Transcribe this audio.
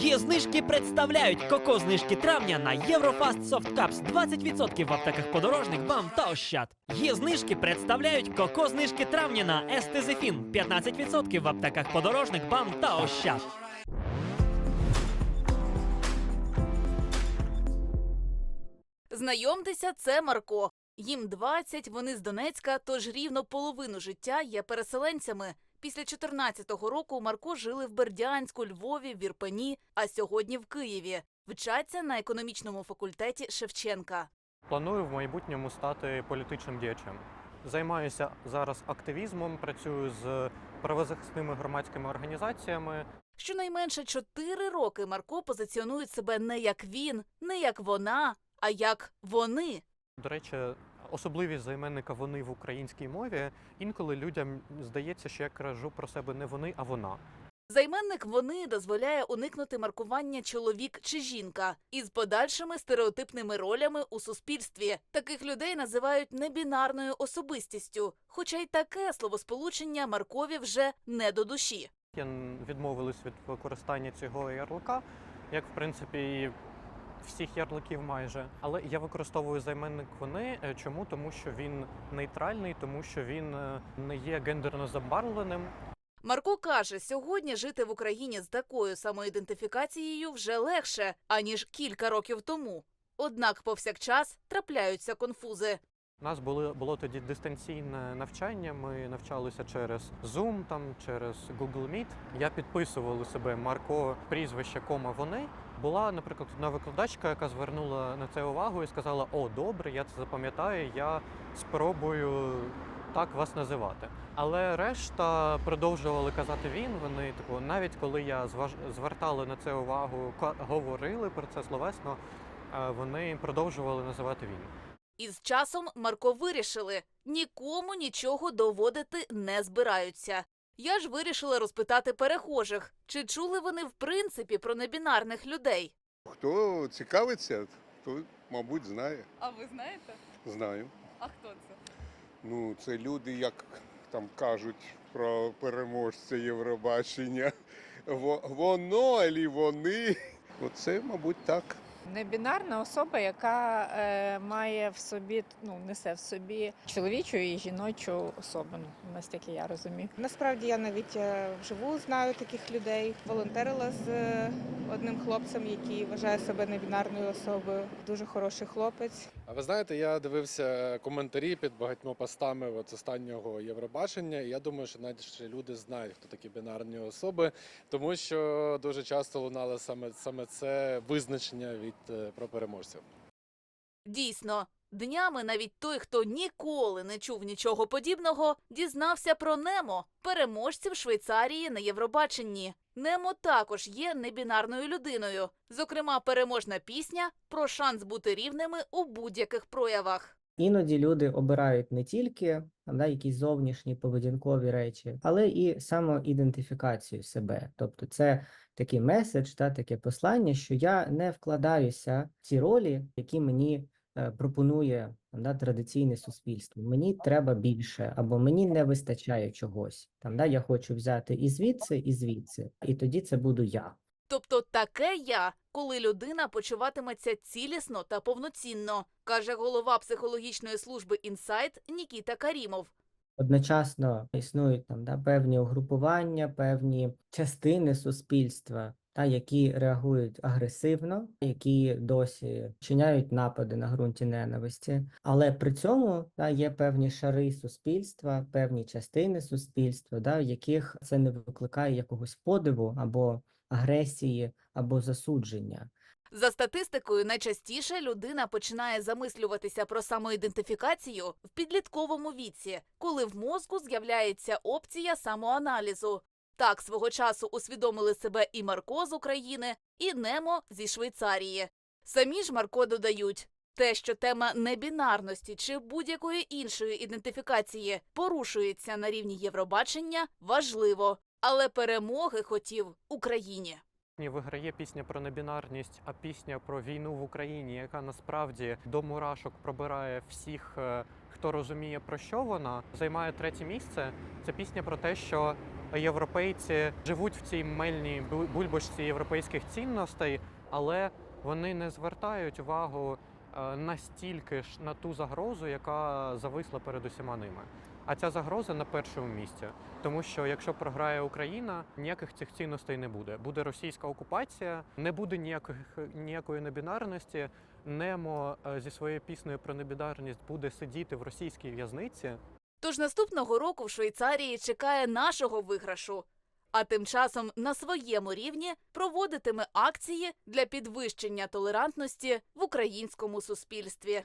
Є знижки представляють коко знижки травня на Єврофаст Cups 20% в аптеках подорожник, бам та ощад. Є знижки представляють коко знижки травня на Естезефін 15% в аптеках подорожник, бам та ощад. Знайомтеся, це Марко. Їм 20, вони з Донецька, тож рівно половину життя є переселенцями. Після 14-го року Марко жили в Бердянську, Львові, в Ірпені, а сьогодні в Києві. Вчаться на економічному факультеті Шевченка. Планую в майбутньому стати політичним діячем. Займаюся зараз активізмом, працюю з правозахисними громадськими організаціями. Щонайменше 4 роки Марко позиціонує себе не як він, не як вона, а як вони. До речі, особливість займенника вони в українській мові. Інколи людям здається, що я кажу про себе не вони, а вона. Займенник вони дозволяє уникнути маркування чоловік чи жінка із подальшими стереотипними ролями у суспільстві. Таких людей називають небінарною особистістю, хоча й таке словосполучення Маркові вже не до душі. Я відмовилась від використання цього ярлика, як в принципі і всіх ярликів майже. Але я використовую займенник вони. Е, Чому? Тому що він нейтральний, тому що він е, не є гендерно забарвленим. Марко каже, сьогодні жити в Україні з такою самоідентифікацією вже легше аніж кілька років тому. Однак повсякчас трапляються конфузи. У нас було, було тоді дистанційне навчання. Ми навчалися через Zoom, там через Google Meet. Я підписував у себе Марко прізвище, кома вони. Була, наприклад, одна викладачка, яка звернула на це увагу і сказала: О, добре, я це запам'ятаю. Я спробую так вас називати. Але решта продовжували казати він. Вони типу, навіть коли я зваж- звертала на це увагу, говорили про це словесно, е, вони продовжували називати він. І з часом Марко вирішили нікому нічого доводити не збираються. Я ж вирішила розпитати перехожих, чи чули вони в принципі про небінарних людей. Хто цікавиться, то, мабуть, знає. А ви знаєте? Знаю. А хто це? Ну, це люди, як там кажуть про переможця Євробачення. Воно або вони. Оце, мабуть, так. Небінарна особа, яка е, має в собі, ну несе в собі чоловічу і жіночу особину, Настільки я розумію. Насправді я навіть е, вживу знаю таких людей. Волонтерила з е, одним хлопцем, який вважає себе небінарною особою. Дуже хороший хлопець. А ви знаєте, я дивився коментарі під багатьма постами от останнього Євробачення, і я думаю, що ще люди знають, хто такі бінарні особи, тому що дуже часто лунало саме саме це визначення від е, про переможців. Дійсно, днями навіть той, хто ніколи не чув нічого подібного, дізнався про Немо, переможців Швейцарії на Євробаченні. Немо також є небінарною людиною. Зокрема, переможна пісня про шанс бути рівними у будь-яких проявах. Іноді люди обирають не тільки да, якісь зовнішні поведінкові речі, але і самоідентифікацію себе. Тобто це такий меседж, та, таке послання, що я не вкладаюся в ці ролі, які мені пропонує там, да, традиційне суспільство. Мені треба більше, або мені не вистачає чогось. Там, да, я хочу взяти і звідси, і звідси, і тоді це буду я. Тобто таке я, коли людина почуватиметься цілісно та повноцінно, каже голова психологічної служби інсайт Нікіта Карімов. Одночасно існують там да, певні угрупування, певні частини суспільства, та, які реагують агресивно, які досі вчиняють напади на ґрунті ненависті. Але при цьому та, є певні шари суспільства, певні частини суспільства, да, в яких це не викликає якогось подиву або агресії, або засудження. За статистикою, найчастіше людина починає замислюватися про самоідентифікацію в підлітковому віці, коли в мозку з'являється опція самоаналізу. Так свого часу усвідомили себе і Марко з України, і Немо зі Швейцарії. Самі ж Марко додають. Те, що тема небінарності чи будь-якої іншої ідентифікації порушується на рівні Євробачення, важливо, але перемоги хотів Україні. Ні, виграє пісня про небінарність, а пісня про війну в Україні, яка насправді до мурашок пробирає всіх, е, хто розуміє про що вона, займає третє місце. Це пісня про те, що європейці живуть в цій мельній бу- бульбашці європейських цінностей, але вони не звертають увагу е, настільки ж на ту загрозу, яка зависла перед усіма ними. А ця загроза на першому місці, тому що якщо програє Україна, ніяких цих цінностей не буде. Буде російська окупація, не буде ніяких ніякої небінарності. Немо е, зі своєю піснею про небінарність буде сидіти в російській в'язниці. Тож наступного року в Швейцарії чекає нашого виграшу. А тим часом на своєму рівні проводитиме акції для підвищення толерантності в українському суспільстві.